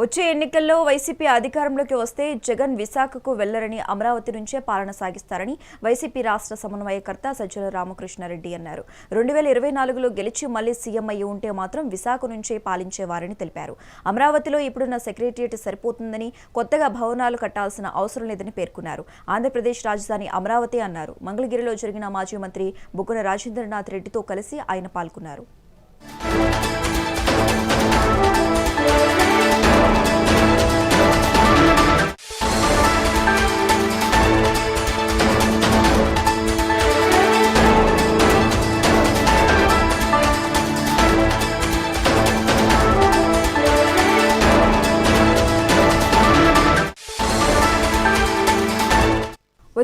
వచ్చే ఎన్నికల్లో వైసీపీ అధికారంలోకి వస్తే జగన్ విశాఖకు వెళ్ళరని అమరావతి నుంచే పాలన సాగిస్తారని వైసీపీ రాష్ట్ర సమన్వయకర్త సజ్జల రామకృష్ణారెడ్డి అన్నారు. రెండు వేల ఇరవై నాలుగులో గెలిచి మళ్ళీ సీఎం అయ్యి ఉంటే మాత్రం విశాఖ నుంచే పాలించేవారని తెలిపారు. అమరావతిలో ఇప్పుడున్న సెక్రటరియట్ సరిపోతుందని కొత్తగా భవనాలు కట్టాల్సిన అవసరం లేదని పేర్కొన్నారు. ఆంధ్రప్రదేశ్ రాజధాని అమరావతి అన్నారు. మంగళగిరిలో జరిగిన మాజీ మంత్రి బుగ్గన రాజేంద్రనాథ్ రెడ్డితో కలిసి ఆయన పాల్గొన్నారు.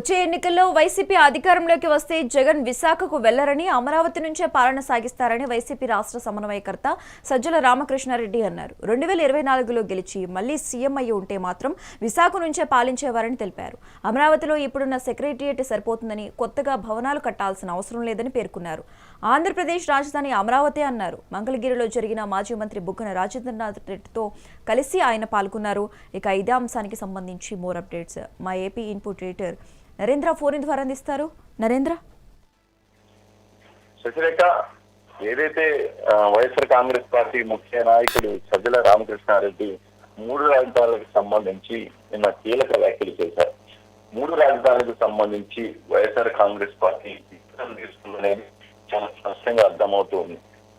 వచ్చే ఎన్నికల్లో వైసీపీ అధికారంలోకి వస్తే జగన్ విశాఖకు వెళ్ళరని అమరావతి నుంచే పాలన సాగిస్తారని వైసీపీ రాష్ట్ర సమన్వయకర్త సజ్జల రామకృష్ణారెడ్డి అన్నారు. రెండు వేల ఇరవై నాలుగులో గెలిచి మళ్ళీ సీఎం అయ్యి ఉంటే మాత్రం విశాఖ నుంచే పాలించేవారని తెలిపారు. అమరావతిలో ఇప్పుడున్న సెక్రటేరియట్ సరిపోతుందని కొత్తగా భవనాలు కట్టాల్సిన అవసరం లేదని పేర్కొన్నారు. ఆంధ్రప్రదేశ్ రాజధాని అమరావతి అన్నారు. మంగళగిరిలో జరిగిన మాజీ మంత్రి బుగ్గన రాజేంద్రనాథ్ రెడ్డితో కలిసి ఆయన పాల్గొన్నారు. ఇక ఇదే అంశానికి సంబంధించి మోర్ అప్డేట్స్. మా AP input rater Narendra phone ద్వారా అందిస్తారు నరేంద్ర? శశిరేఖ ఏదైతే వైఎస్ఆర్ కాంగ్రెస్ పార్టీ ముఖ్య నాయకుడు సజ్జల రామకృష్ణారెడ్డి మూడు రాజధానులకు సంబంధించి నిన్న కీలక వ్యాఖ్యలు చేశారు. మూడు రాజధానులకు సంబంధించి వైఎస్ఆర్ కాంగ్రెస్ పార్టీ తీసుకుందనేది చాలా స్పష్టంగా అర్థమవుతుంది.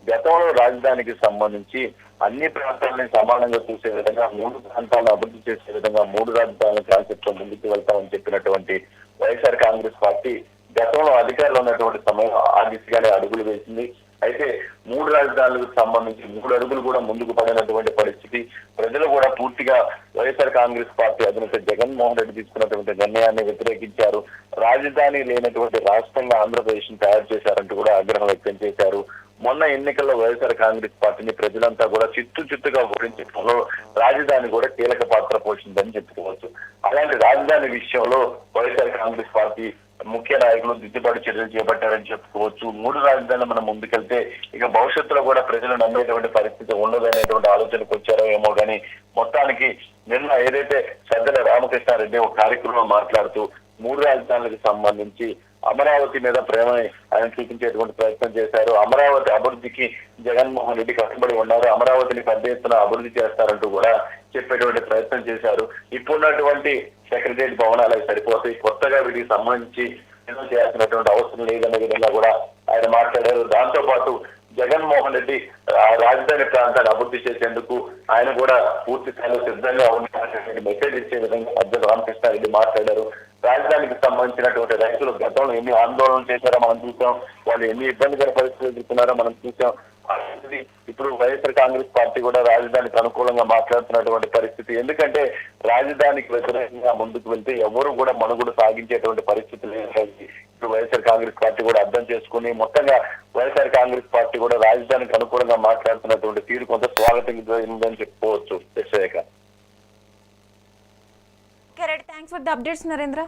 గతంలో రాజధానికి సంబంధించి అన్ని ప్రాంతాలని సమానంగా చూసే విధంగా మూడు ప్రాంతాలను అభివృద్ధి చేసే విధంగా మూడు రాజధానుల కాన్సెప్ట్తో ముందుకు వెళ్తామని చెప్పినటువంటి వైఎస్ఆర్ కాంగ్రెస్ పార్టీ గతంలో అధికారంలో ఉన్నటువంటి సమయం ఆ దిశగానే అడుగులు వేసింది. అయితే మూడు రాజధానులకు సంబంధించి మూడు అడుగులు కూడా ముందుకు పడినటువంటి పరిస్థితి ప్రజలు కూడా పూర్తిగా వైఎస్ఆర్ కాంగ్రెస్ పార్టీ అధినేత జగన్మోహన్ రెడ్డి తీసుకున్నటువంటి నిర్ణయాన్ని వ్యతిరేకించారు. రాజధాని లేనటువంటి రాష్ట్రంగా ఆంధ్రప్రదేశ్ని తయారు చేశారంటూ కూడా ఆగ్రహం వ్యక్తం చేశారు. మొన్న ఎన్నికల్లో వైఎస్ఆర్ కాంగ్రెస్ పార్టీని ప్రజలంతా కూడా చిత్తు చిత్తుగా ఓడించడంలో రాజధాని కూడా కీలక పాత్ర పోషిందని చెప్పుకోవచ్చు. అలాంటి రాజధాని విషయంలో వైఎస్ఆర్ కాంగ్రెస్ పార్టీ ముఖ్య నాయకులు దిద్దుబాటు చర్యలు చేపట్టారని చెప్పుకోవచ్చు. మూడు రాజధానులు మనం ముందుకెళ్తే ఇక భవిష్యత్తులో కూడా ప్రజలు నమ్మేటువంటి పరిస్థితి ఉండదనేటువంటి ఆలోచనకు వచ్చారో ఏమో కానీ మొత్తానికి నిన్న ఏదైతే సజ్జల రామకృష్ణారెడ్డి ఒక కార్యక్రమంలో మాట్లాడుతూ మూడు రాజధానులకు సంబంధించి అమరావతి మీద ప్రేమని ఆయన చూపించేటువంటి ప్రయత్నం చేశారు. అమరావతి అభివృద్ధికి జగన్మోహన్ రెడ్డి కట్టుబడి ఉన్నారు. అమరావతిని పెద్ద ఎత్తున అభివృద్ధి చేస్తారంటూ కూడా చెప్పేటువంటి ప్రయత్నం చేశారు. ఇప్పుడున్నటువంటి సెక్రటరియట్ భవనాలు అవి సరిపోతాయి. కొత్తగా వీటికి సంబంధించి ఏదో చేయాల్సినటువంటి అవసరం లేదనే విధంగా కూడా ఆయన మాట్లాడారు. దాంతో పాటు జగన్మోహన్ రెడ్డి ఆ రాజధాని ప్రాంతాన్ని అభివృద్ధి చేసేందుకు ఆయన కూడా పూర్తి స్థాయిలో సిద్ధంగా ఉన్నారనేటువంటి మెసేజ్ ఇచ్చే విధంగా సజ్జల రామకృష్ణారెడ్డి మాట్లాడారు. రాజధానికి సంబంధించినటువంటి రైతులు గతంలో ఎన్ని ఆందోళనలు చేశారో మనం చూసాం. వాళ్ళు ఎన్ని ఇబ్బందికర పరిస్థితులు ఎదుర్కొన్నారో మనం చూసాం. ఇప్పుడు వైఎస్ఆర్ కాంగ్రెస్ పార్టీ కూడా రాజధానికి అనుకూలంగా మాట్లాడుతున్నటువంటి పరిస్థితి. ఎందుకంటే రాజధానికి వ్యతిరేకంగా ముందుకు వెళ్తే ఎవరు కూడా మనుగుడు సాగించేటువంటి పరిస్థితి లేదు. ఇప్పుడు వైఎస్ఆర్ కాంగ్రెస్ పార్టీ కూడా అర్థం చేసుకుని మొత్తంగా వైఎస్ఆర్ కాంగ్రెస్ పార్టీ కూడా రాజధానికి అనుకూలంగా మాట్లాడుతున్నటువంటి తీరు కొంత స్వాగతించిందని చెప్పుకోవచ్చు. Sasirekha thanks for the updates Narendra